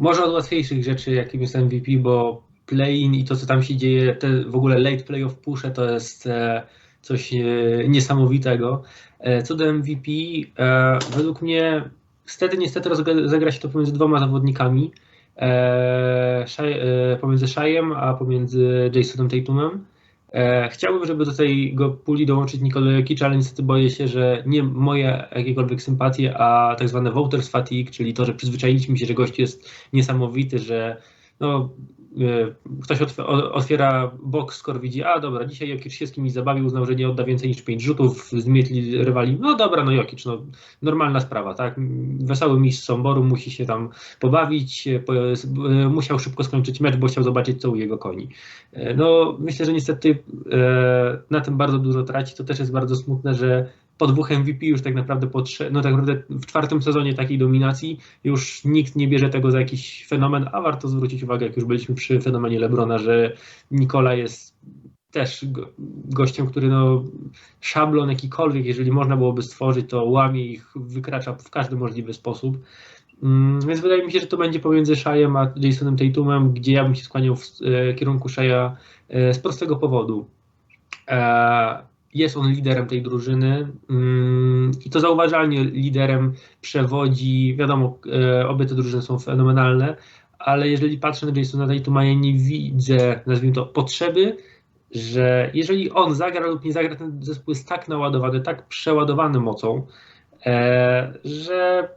może od łatwiejszych rzeczy, jakim jest MVP, bo play-in i to, co tam się dzieje, te w ogóle late playoff pusze, to jest e, coś e, niesamowitego. E, co do MVP, według mnie wtedy niestety rozegra się to pomiędzy dwoma zawodnikami, pomiędzy Shajem, a pomiędzy Jasonem Tatumem. E, chciałbym, żeby do tego puli dołączyć Nikola Jokic, ale niestety boję się, że nie moje jakiekolwiek sympatie, a tak zwane voters fatigue, czyli to, że przyzwyczailiśmy się, że gość jest niesamowity, że no, ktoś otwiera box score, widzi, a dobra, dzisiaj Jokic się z kimś zabawił, uznał, że nie odda więcej niż 5 rzutów, zmietli rywali, no dobra, no Jokic, no normalna sprawa, tak, wesoły mistrz Somboru musi się tam pobawić, e, musiał szybko skończyć mecz, bo chciał zobaczyć, co u jego koni. E, no, myślę, że niestety na tym bardzo dużo traci, to też jest bardzo smutne, że po dwóch MVP już tak naprawdę po no tak naprawdę w czwartym sezonie takiej dominacji już nikt nie bierze tego za jakiś fenomen, a warto zwrócić uwagę, jak już byliśmy przy fenomenie Lebrona, że Nikola jest też gościem, który no szablon jakikolwiek, jeżeli można byłoby stworzyć, to łamie ich, wykracza w każdy możliwy sposób. Mm, więc wydaje mi się, że to będzie pomiędzy Shajem a Jasonem Tatumem, gdzie ja bym się skłaniał w e, kierunku Shaya e, z prostego powodu. Jest on liderem tej drużyny mm, i to zauważalnie liderem przewodzi. Wiadomo, e, obie te drużyny są fenomenalne, ale jeżeli patrzę na Jasona Tatuma, ja nie widzę, nazwijmy to, potrzeby, że jeżeli on zagra lub nie zagra, ten zespół jest tak naładowany, tak przeładowany mocą, e, że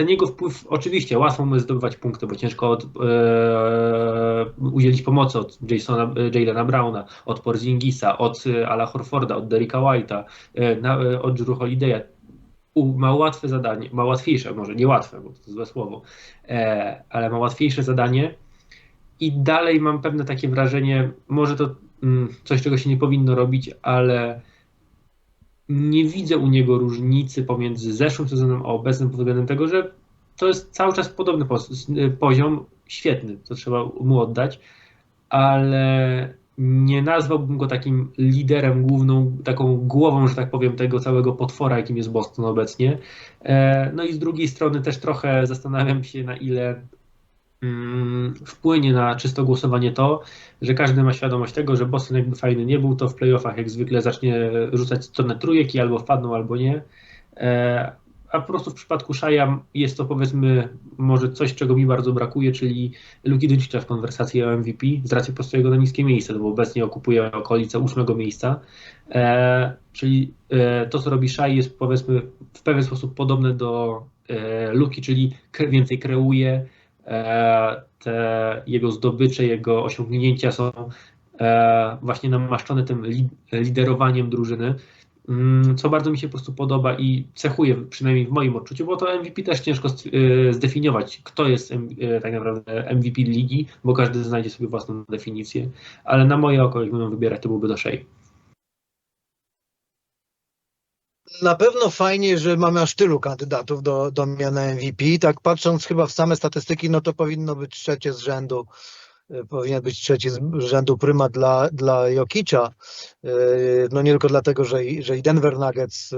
ten jego wpływ, oczywiście łatwo mu jest zdobywać punkty, bo ciężko od, e, udzielić pomocy od Jasona, Jalena Browna, od Porzingisa, od Ala Horforda, od Derricka White'a, e, na, e, od Drew Holiday'a. Ma łatwe zadanie, ma łatwiejsze, może nie łatwe, bo to złe słowo, e, ale ma łatwiejsze zadanie i dalej mam pewne takie wrażenie, może to mm, coś, czego się nie powinno robić, ale nie widzę u niego różnicy pomiędzy zeszłym sezonem a obecnym pod względem tego, że to jest cały czas podobny poziom, świetny, to trzeba mu oddać, ale nie nazwałbym go takim liderem, główną, taką głową, że tak powiem, tego całego potwora, jakim jest Boston obecnie. E, no i z drugiej strony też trochę zastanawiam się, na ile wpłynie na czysto głosowanie to, że każdy ma świadomość tego, że Boston jakby fajny nie był, to w playoffach jak zwykle zacznie rzucać stronę trójeki, albo wpadną, albo nie. E, a po prostu w przypadku Szaja jest to powiedzmy może coś, czego mi bardzo brakuje, czyli Luki Doncicza w konwersacji o MVP z racji po jego na niskie miejsce, bo obecnie okupuje okolice ósmego miejsca. E, czyli e, to, co robi Szaj jest powiedzmy w pewien sposób podobne do Luki, czyli więcej kreuje, te jego zdobycze, jego osiągnięcia są e, właśnie namaszczone tym liderowaniem drużyny, mm, co bardzo mi się po prostu podoba i cechuje, przynajmniej w moim odczuciu, bo to MVP też ciężko e, zdefiniować, kto jest tak naprawdę MVP ligi, bo każdy znajdzie sobie własną definicję, ale na moje oko, jak będą wybierać, to byłby do Shea. Na pewno fajnie, że mamy aż tylu kandydatów do, do miana MVP. Tak patrząc chyba w same statystyki, no to powinno być trzecie z rzędu powinien być trzeci z rzędu prymat dla, dla Jokicza. Y, no nie tylko dlatego, że, że i Denver Nuggets y,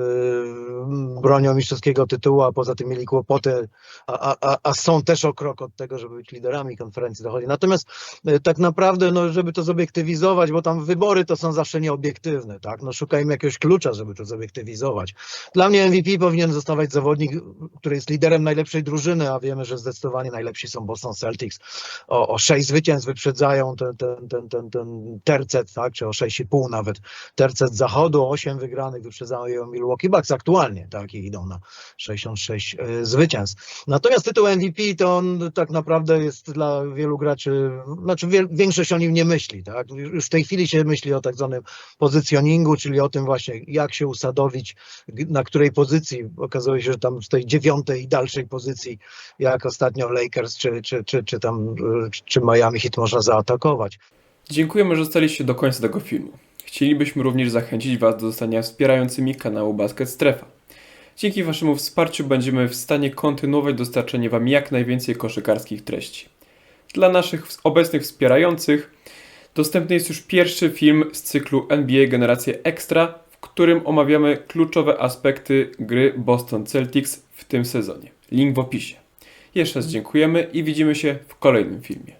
bronią mistrzowskiego tytułu, a poza tym mieli kłopoty, a, a, a są też o krok od tego, żeby być liderami konferencji zachodniej. Natomiast tak naprawdę, no, żeby to zobiektywizować, bo tam wybory to są zawsze nieobiektywne, tak? No szukajmy jakiegoś klucza, żeby to zobiektywizować. Dla mnie MVP powinien zostawać zawodnik, który jest liderem najlepszej drużyny, a wiemy, że zdecydowanie najlepsi są Boston Celtics o, o sześć zwycięstw wyprzedzają ten, ten, ten, ten, ten tercet, tak, czy o 6,5 nawet, tercet zachodu, 8 wygranych wyprzedzają Milwaukee Bucks aktualnie, tak, i idą na 66 y, zwycięstw. Natomiast tytuł MVP to on tak naprawdę jest dla wielu graczy, znaczy większość o nim nie myśli, tak, już w tej chwili się myśli o tak zwanym pozycjoningu, czyli o tym właśnie, jak się usadowić, na której pozycji, okazuje się, że tam w tej dziewiątej i dalszej pozycji, jak ostatnio Lakers, czy, czy, czy, czy tam, czy Miami można zaatakować. Dziękujemy, że zostaliście do końca tego filmu. Chcielibyśmy również zachęcić Was do zostania wspierającymi kanału Basket Strefa. Dzięki Waszemu wsparciu będziemy w stanie kontynuować dostarczanie Wam jak najwięcej koszykarskich treści. Dla naszych obecnych wspierających dostępny jest już pierwszy film z cyklu NBA Generacje Extra, w którym omawiamy kluczowe aspekty gry Boston Celtics w tym sezonie. Link w opisie. Jeszcze raz dziękujemy i widzimy się w kolejnym filmie.